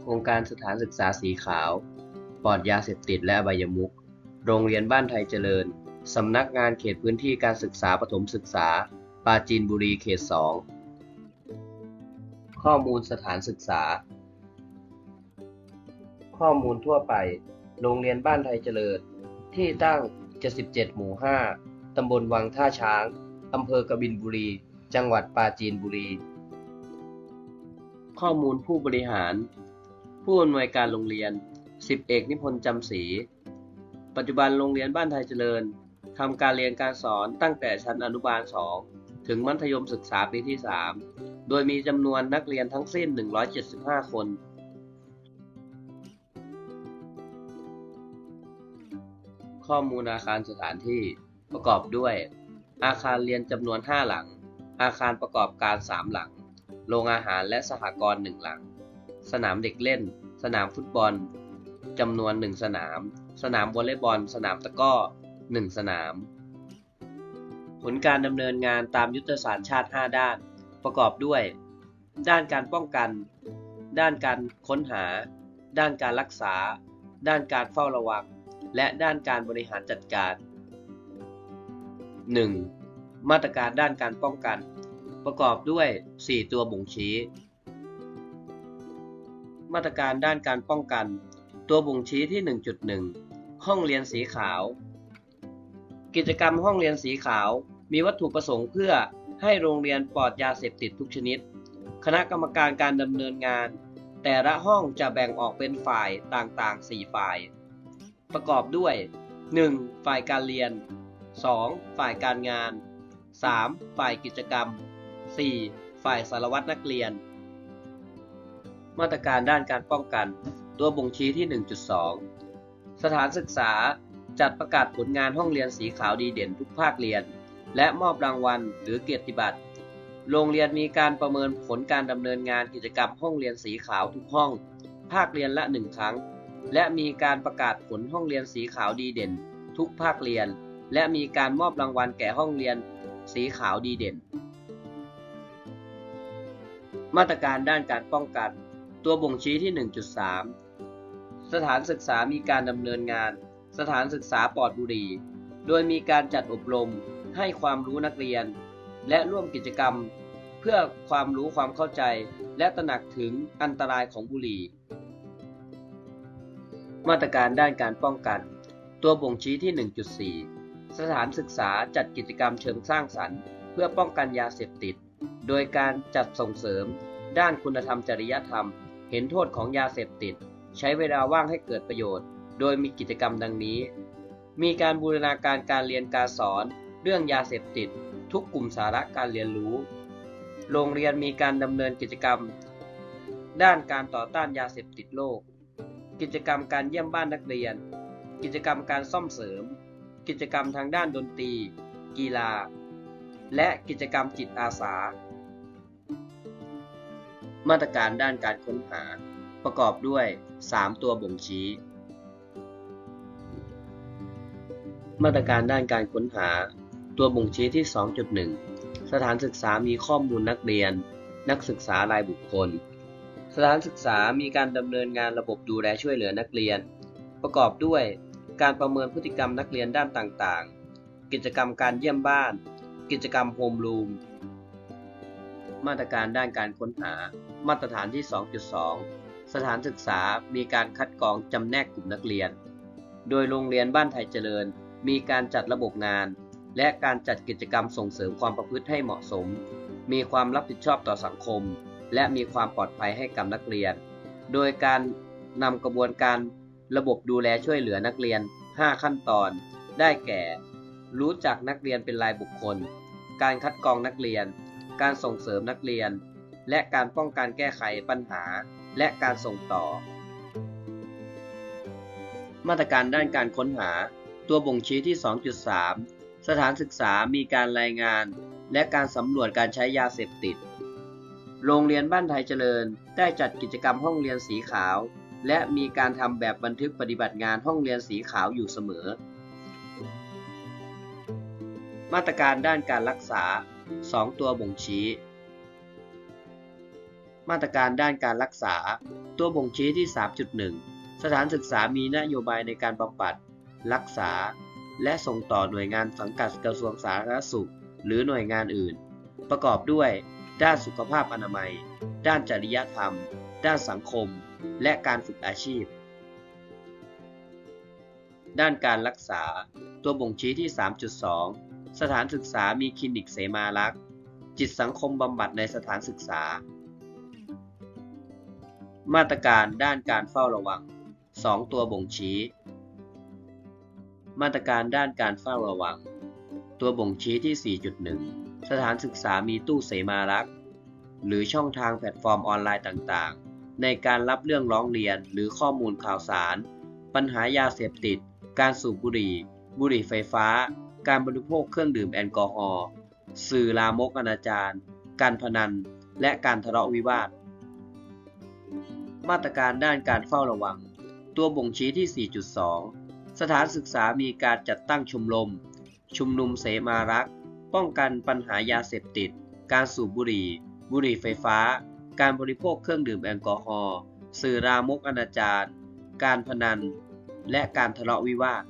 โครงการสถานศึกษาสีขาว ปลอดยาเสพติดและอบายมุขโรงเรียนบ้านไทยเจริญ สำนักงานเขตพื้นที่การศึกษาปฐมศึกษา ปราจีนบุรีเขต 2 ข้อมูลสถานศึกษา ข้อมูลทั่วไป โรงเรียนบ้านไทยเจริญ ที่ตั้ง 77 หมู่ 5 ตำบลวังท่าช้าง อำเภอกบินบุรี จังหวัดปราจีนบุรี ข้อมูลผู้บริหาร ผู้อำนวยการโรงเรียนสิบเอกนิพนธ์จำศรีปัจจุบันโรงเรียนบ้านไทยเจริญทำการเรียนการสอนตั้งแต่ชั้นอนุบาล 2 ถึงมัธยมศึกษาปีที่ 3 โดยมีจำนวนนักเรียนทั้งสิ้น 175 คน ข้อมูลอาคารสถานที่ประกอบด้วย อาคารเรียนจำนวน 5 หลัง อาคารประกอบการ 3 หลัง โรงอาหารและสหกรณ์ 1 หลัง สนามเด็กเล่น สนามฟุตบอลจำนวน 1 สนาม สนามวอลเลย์บอล สนามตะก้อ 1 สนาม ผลการดำเนินงานตามยุทธศาสตร์ชาติ 5 ด้าน ประกอบด้วย ด้านการป้องกัน ด้านการค้นหา ด้านการรักษา ด้านการเฝ้าระวัง และด้านการบริหารจัดการ 1. มาตรการด้านการป้องกัน ประกอบด้วย 4 ตัวบ่งชี้ มาตรการด้านการป้องกัน ตัวบ่งชี้ที่ 1.1 ห้องเรียนสีขาว กิจกรรมห้องเรียนสีขาว มีวัตถุประสงค์เพื่อให้โรงเรียนปลอดยาเสพติดทุกชนิด คณะกรรมการการดำเนินงาน แต่ละห้องจะแบ่งออกเป็นฝ่ายต่างๆ 4 ฝ่าย ประกอบด้วย 1. ฝ่ายการเรียน 2. ฝ่ายการงาน 3. ฝ่ายกิจกรรม 4. ฝ่ายสารวัตรนักเรียน มาตรการด้านการป้องกัน ตัวบ่งชี้ที่ 1.2 สถานศึกษาจัดประกาศผลงานห้องเรียนสีขาวดีเด่นทุกภาคเรียน และมอบรางวัลหรือเกียรติบัตร โรงเรียนมีการประเมินผลการดำเนินงานกิจกรรมห้องเรียนสีขาวทุกห้อง ภาคเรียนละหนึ่งครั้ง และมีการประกาศผลห้องเรียนสีขาวดีเด่น ทุกภาคเรียน และมีการมอบรางวัลแก่ห้องเรียนสีขาวดีเด่น มาตรการด้านการป้องกัน ตัวบ่งชี้ที่ 1.3 สถานศึกษามีการดำเนินงาน สถานศึกษาปลอดบุหรี่ โดยมีการจัดอบรม ให้ความรู้นักเรียน และร่วมกิจกรรม เพื่อความรู้ความเข้าใจ และตระหนักถึงอันตรายของบุหรี่ มาตรการด้านการป้องกัน ตัวบ่งชี้ที่ 1.4 สถานศึกษาจัดกิจกรรมเชิงสร้างสรรค์ เพื่อป้องกันยาเสพติด โดยการจัดส่งเสริม ด้านคุณธรรมจริยธรรม เห็นโทษของยาเสพติด ใช้เวลาว่างให้เกิดประโยชน์ โดยมีกิจกรรมดังนี้ มีการบูรณาการการเรียนการสอน เรื่องยาเสพติด ทุกกลุ่มสาระการเรียนรู้ โรงเรียนมีการดำเนินกิจกรรม ด้านการต่อต้านยาเสพติดโลก กิจกรรมการเยี่ยมบ้านนักเรียน กิจกรรมการซ่อมเสริม กิจกรรมทางด้านดนตรี กีฬา และกิจกรรมจิตอาสา มาตรการด้านการค้นหา ประกอบด้วย 3 ตัวบ่งชี้ มาตรการด้านการค้นหา ตัวบ่งชี้ที่ 2.1 สถานศึกษามีข้อมูลนักเรียน นักศึกษารายบุคคล สถานศึกษามีการดำเนินงานระบบดูแลช่วยเหลือนักเรียน ประกอบด้วยการประเมินพฤติกรรมนักเรียนด้านต่างๆ กิจกรรมการเยี่ยมบ้าน กิจกรรมโฮมรูม มาตรการด้านการค้นหา มาตรฐานที่ 2.2 สถานศึกษามีการคัดกรองจำแนกกลุ่มนักเรียน โดยโรงเรียนบ้านไทยเจริญ มีการจัดระบบงาน และการจัดกิจกรรมส่งเสริมความประพฤติให้เหมาะสม มีความรับผิดชอบต่อสังคม และมีความปลอดภัยให้กับนักเรียน โดยการนำกระบวนการระบบดูแลช่วยเหลือนักเรียน 5 ขั้นตอน ได้แก่ รู้จักนักเรียนเป็นรายบุคคล การคัดกรองนักเรียน การส่งเสริมนักเรียน และการป้องกันแก้ไขปัญหา และการส่งต่อ มาตรการด้านการค้นหา ตัวบ่งชี้ที่ 2.3 สถานศึกษามีการรายงาน และการสำรวจการใช้ยาเสพติด โรงเรียนบ้านไทยเจริญ ได้จัดกิจกรรมห้องเรียนสีขาว และมีการทำแบบบันทึกปฏิบัติงานห้องเรียนสีขาวอยู่เสมอ มาตรการด้านการรักษา 2 ตัวบ่งชี้ มาตรการด้านการรักษา ตัวบ่งชี้ที่ 3.1 สถานศึกษามีนโยบายในการบำบัด รักษา และส่งต่อหน่วยงานสังกัดกระทรวงสาธารณสุข หรือหน่วยงานอื่น ประกอบด้วย ด้านสุขภาพอนามัย ด้านจริยธรรม ด้านสังคม และการฝึกอาชีพ ด้านการรักษา ตัวบ่งชี้ที่ 3.2 สถานศึกษามีคลินิกเสมารักษ์จิตสังคมบำบัดในสถานศึกษา มาตรการด้านการเฝ้าระวัง 2 ตัวบ่งชี้ มาตรการด้านการเฝ้าระวัง ตัวบ่งชี้ที่ 4.1 สถานศึกษามีตู้เสมารักษ์หรือช่องทางแพลตฟอร์มออนไลน์ต่างๆ ในการรับเรื่องร้องเรียนหรือข้อมูลข่าวสาร ปัญหายาเสพติด การสูบบุหรี่ บุหรี่ไฟฟ้า การบริโภคเครื่องดื่มแอลกอฮอล์สื่อลามกอนาจารการพนัน และการทะเลาะวิวาท มาตรการด้านการเฝ้าระวัง ตัวบ่งชี้ที่ 4.2 สถานศึกษามีการจัดตั้งชมรม ชุมนุมเสมารักษ์ ป้องกันปัญหายาเสพติด การสูบบุหรี่ บุหรี่ไฟฟ้า การบริโภคเครื่องดื่มแอลกอฮอล์ สื่อรามกอนาจารการพนัน และการทะเลาะวิวาท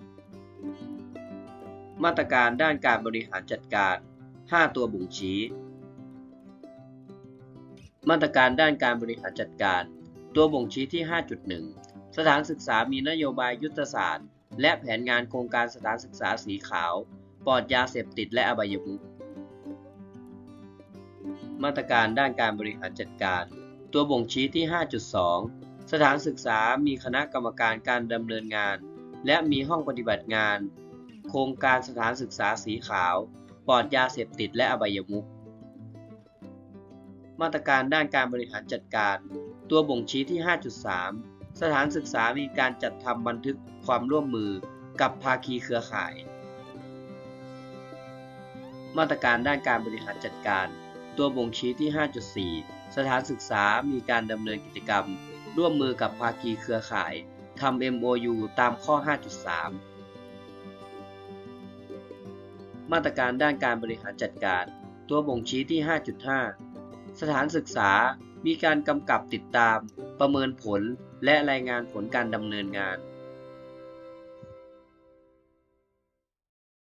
มาตรการด้านการบริหารจัดการ 5 ตัวบ่งชี้ มาตรการด้านการบริหารจัดการ ตัวบ่งชี้ที่ 5.1 สถานศึกษามีนโยบายยุทธศาสตร์ และแผนงานโครงการสถานศึกษาสีขาว ปลอดยาเสพติดและอบายมุขมาตรการด้านการบริหารจัดการ ตัวบ่งชี้ที่ 5.2 สถานศึกษามีคณะกรรมการการดำเนินงาน และมีห้องปฏิบัติงาน โครงการสถานศึกษาสีขาว ปลอดยาเสพติดและอบายมุข มาตรการด้านการบริหารจัดการ ตัวบ่งชี้ที่ 5.3 สถานศึกษามีการจัดทำบันทึกความร่วมมือกับภาคีเครือข่าย มาตรการด้านการบริหารจัดการ ตัวบ่งชี้ที่ 5.4 สถานศึกษามีการดำเนินกิจกรรม ร่วมมือกับภาคีเครือข่ายทำ MOU ตามข้อ 5.3 มาตรการด้านการบริหารจัดการ ตัวบ่งชี้ที่ 5.5 สถานศึกษามีการกำกับติดตาม ประเมินผล และรายงานผลการดำเนินงาน